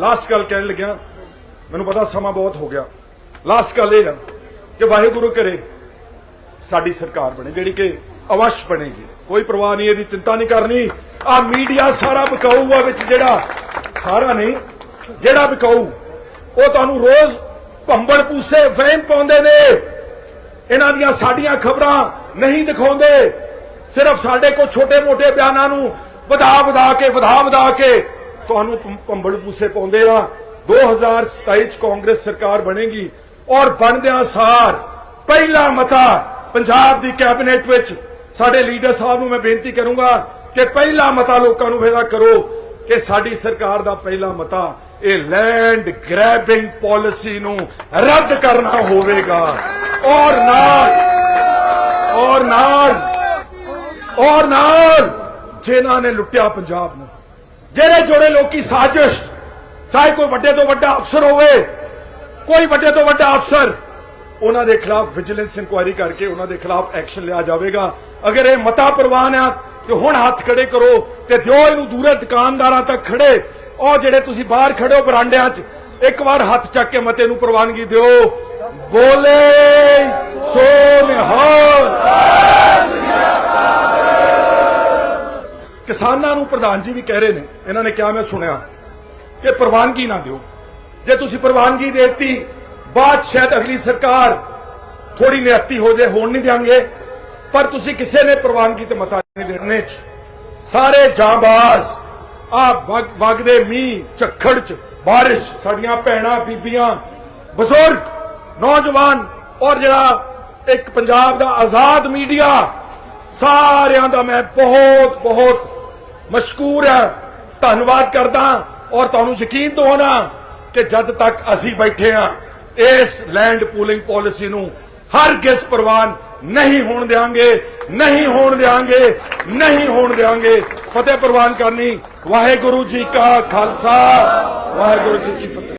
Last ਗੱਲ ਕਹਿਣ ਲੱਗਿਆ, ਮੈਨੂੰ ਪਤਾ ਸਮਾਂ ਬਹੁਤ ਹੋ ਗਿਆ। ਲਾਸਟ ਗੱਲ ਇਹ ਹੈ ਕਿ ਵਾਹਿਗੁਰੂ ਕਰੇ ਸਾਡੀ ਸਰਕਾਰ ਬਣੇ, ਜਿਹੜੀ ਕਿ ਅਵਸ਼ ਬਣੇਗੀ। ਕੋਈ ਪਰਵਾਹ ਨਹੀਂ, ਇਹਦੀ ਚਿੰਤਾ ਨਹੀਂ ਕਰਨੀ। ਆ ਮੀਡੀਆ ਸਾਰਾ ਬਕਾਊ ਵਿੱਚ ਜਿਹੜਾ ਸਾਰਾ ਨਹੀਂ, ਜਿਹੜਾ ਬਕਾਊ ਉਹ ਤੁਹਾਨੂੰ ਰੋਜ਼ ਭੰਬੜ ਪੂਸੇ ਫਰੇਮ ਪਾਉਂਦੇ ਨੇ। ਇਹਨਾਂ ਦੀਆਂ ਸਾਡੀਆਂ ਖਬਰਾਂ ਨਹੀਂ ਦਿਖਾਉਂਦੇ। ਸਿਰਫ ਸਾਡੇ ਕੋ ਛੋਟੇ-ਮੋਟੇ ਬਿਆਨਾਂ ਨੂੰ ਵਧਾ ਵਧਾ ਕੇ ਵਧਾ ਵਧਾ ਕੇ ਤੁਹਾਨੂੰ ਭੰਬੜ ਪੂਸੇ ਪਾਉਂਦੇ ਆ 2027 ਚ ਕਾਂਗਰਸ ਸਰਕਾਰ ਬਣੇਗੀ ਔਰ ਬਣਦਿਆਂ ਸਾਰ ਪਹਿਲਾ ਮਤਾ ਪੰਜਾਬ ਦੀ ਕੈਬਨਿਟ ਵਿੱਚ ਸਾਡੇ ਲੀਡਰ ਸਾਹਿਬ ਨੂੰ ਮੈਂ ਬੇਨਤੀ ਕਰੂੰਗਾ ਕਿ ਪਹਿਲਾ ਮਤਾ ਲੋਕਾਂ ਨੂੰ ਵੇਦਾ ਕਰੋ ਕਿ ਸਾਡੀ ਸਰਕਾਰ ਦਾ ਪਹਿਲਾ ਮਤਾ ਇਹ ਲੈਂਡ ਗ੍ਰੈਬਿੰਗ ਪਾਲਿਸੀ ਨੂੰ ਰੱਦ ਕਰਨਾ ਹੋਵੇਗਾ। ਔਰ ਨਾਲ ਔਰ ਨਾਲ ਔਰ ਨਾਲ ਜਿਨ੍ਹਾਂ ਨੇ ਲੁੱਟਿਆ ਪੰਜਾਬ ਨੂੰ। ਜਿਹੜੇ ਜੋੜੇ ਲੋਕੀ ਸਾਜ਼ਿਸ਼, ਚਾਹੇ ਕੋਈ ਵੱਡੇ ਤੋਂ ਵੱਡਾ ਅਫਸਰ ਹੋਵੇ, ਕੋਈ ਵੱਡੇ ਤੋਂ ਵੱਡਾ ਅਫਸਰ, ਉਹਨਾਂ ਦੇ ਖਿਲਾਫ ਵਿਜੀਲੈਂਸ ਇਨਕੁਆਇਰੀ ਕਰਕੇ ਉਹਨਾਂ ਦੇ ਖਿਲਾਫ ਐਕਸ਼ਨ ਲਿਆ ਜਾਵੇਗਾ। ਅਗਰ ਇਹ ਮਤਾ ਪ੍ਰਵਾਨ ਆ, ਤੇ ਹੁਣ ਹੱਥ ਖੜੇ ਕਰੋ ਤੇ ਦਿਓ ਇਹਨੂੰ ਦੂਰੇ ਦੁਕਾਨਦਾਰਾਂ ਤੱਕ ਖੜੇ। ਉਹ ਜਿਹੜੇ ਤੁਸੀਂ ਬਾਹਰ ਖੜੇ ਹੋ ਬਰਾਂਡਿਆਂ 'ਚ, ਇੱਕ ਵਾਰ ਹੱਥ ਚੱਕ ਕੇ ਮਤੇ ਨੂੰ ਪ੍ਰਵਾਨਗੀ ਦਿਓ। ਬੋਲੇ ਸੋ ਕਿਸਾਨਾਂ ਨੂੰ ਪ੍ਰਧਾਨ ਜੀ ਵੀ ਕਹਿ ਰਹੇ ਨੇ, ਇਹਨਾਂ ਨੇ ਕਿਹਾ ਮੈਂ ਸੁਣਿਆ, ਕਿ ਪ੍ਰਵਾਨਗੀ ਨਾ ਦਿਓ। ਜੇ ਤੁਸੀਂ ਪ੍ਰਵਾਨਗੀ ਦੇਤੀ, ਬਾਅਦ 'ਚ ਸ਼ਾਇਦ ਅਗਲੀ ਸਰਕਾਰ ਥੋੜੀ ਨਿਯਤੀ ਹੋ ਜਾਏ ਹੋਣ ਨਹੀਂ ਦਿਆਂਗੇ। ਪਰ ਤੁਸੀਂ ਕਿਸੇ ਨੇ ਪ੍ਰਵਾਨਗੀ ਤੇ ਮਤਾ ਨਹੀਂ ਦੇਣੇ ਚ। ਸਾਰੇ ਜਾਂਬਾਜ਼ ਆ ਵਗਦੇ ਮੀਂਹ, ਝੱਖੜ ਚ, ਬਾਰਿਸ਼, ਸਾਡੀਆਂ ਭੈਣਾਂ, ਬੀਬੀਆਂ, ਬਜ਼ੁਰਗ, ਨੌਜਵਾਨ ਔਰ ਜਿਹੜਾ ਇੱਕ ਪੰਜਾਬ ਦਾ ਆਜ਼ਾਦ ਮੀਡੀਆ, ਸਾਰਿਆਂ ਦਾ ਮੈਂ ਬਹੁਤ ਬਹੁਤ ਮਸ਼ਕੂਰ ਹੈ। ਧੰਨਵਾਦ ਕਰਦਾ ਔਰ ਤੁਹਾਨੂੰ ਯਕੀਨ ਦਿਵਾਉਣਾ ਕਿ ਜਦ ਤੱਕ ਅਸੀਂ ਬੈਠੇ ਹਾਂ, ਇਸ ਲੈਂਡ ਪੂਲਿੰਗ ਪਾਲਿਸੀ ਨੂੰ ਹਰ ਕਿਸ ਪ੍ਰਵਾਨ ਨਹੀਂ ਹੋਣ ਦੇਾਂਗੇ ਨਹੀਂ ਹੋਣ ਦੇਾਂਗੇ ਨਹੀਂ ਹੋਣ ਦੇਾਂਗੇ ਫਤਿਹ ਪ੍ਰਵਾਨ ਕਰਨੀ ਵਾਹਿਗੁਰੂ ਜੀ ਕਾ ਖਾਲਸਾ, ਵਾਹਿਗੁਰੂ ਜੀ ਕੀ ਫਤਿਹ।